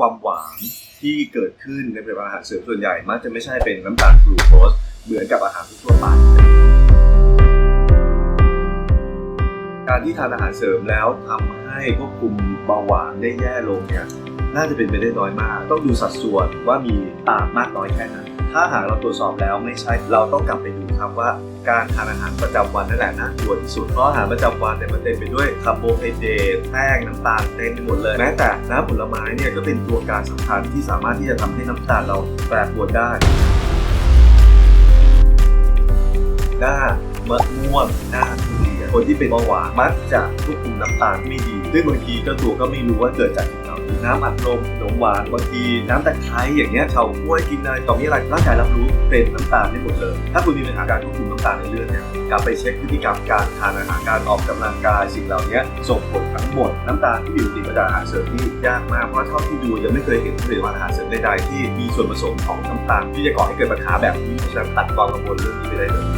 ความหวานที่เกิดขึ้นในผลิตภัณฑ์อาหารเสริมส่วนใหญ่มักจะไม่ใช่เป็นน้ำตาลกลูโคสเหมือนกับอาหารทั่วไป การที่ทานอาหารเสริมแล้วทำให้ควบคุมเบาหวานได้แย่ลงเนี่ย น่าจะเป็นไปได้น้อยมาก ต้องดูสัดส่วนว่ามีต่างมากน้อยแค่ไหนถ้าหากเราตรวจสอบแล้วไม่ใช่ เราต้องกลับไปดูครับว่าการทานอาหารประจำวันนั่นแหละนะด่วนที่สุดเพราะอาหารประจำวันเนี่ยมันเต็มไปด้วยคาร์โบไฮเดรตแป้งน้ำตาลเต็มไปหมดเลยแม้แต่น้ำผลไม้เนี่ยก็เป็นตัวการสำคัญที่สามารถที่จะทำให้น้ำตาลเราแปรปรวนได้หน้ามะม่วงหน้าทุเรียนคนที่เป็นเบาหวานมักจะควบคุมน้ำตาลไม่ดีซึ่งบางทีเจ้าตัวก็ไม่รู้ว่าเกิดจากสิ่งเหล่า นี้น้ำอัดลมขนมหวานบางทีน้ำตะไคร้อย่างเงี้ยเฉาก้วยกินอะไรต่อมีอะไรร่างกายรับรู้เป็นน้ำตาลได้หมดเลย ถ้าคุณมีปัญหาการควบคุมน้ำตาลในเลือดเนี่ยกลับไปเช็คพฤติกรรมการทานอาหารการออกกำลังกายสิ่งเหล่านี้ส่งผลทั้งหมดน้ำตาลที่อยู่ติดมาจากอาหารเสริมที่ยากมากเพราะเท่าที่ดูยังไม่เคยเห็นผลิตภัณฑ์อาหารเสริมใดๆที่มีส่วนผสมของน้ำตาลที่จะก่อให้เกิดปัญหาแบบนี้เพราะฉะนั้นตัดความกังวลเรื่องนี้ไปได้เลย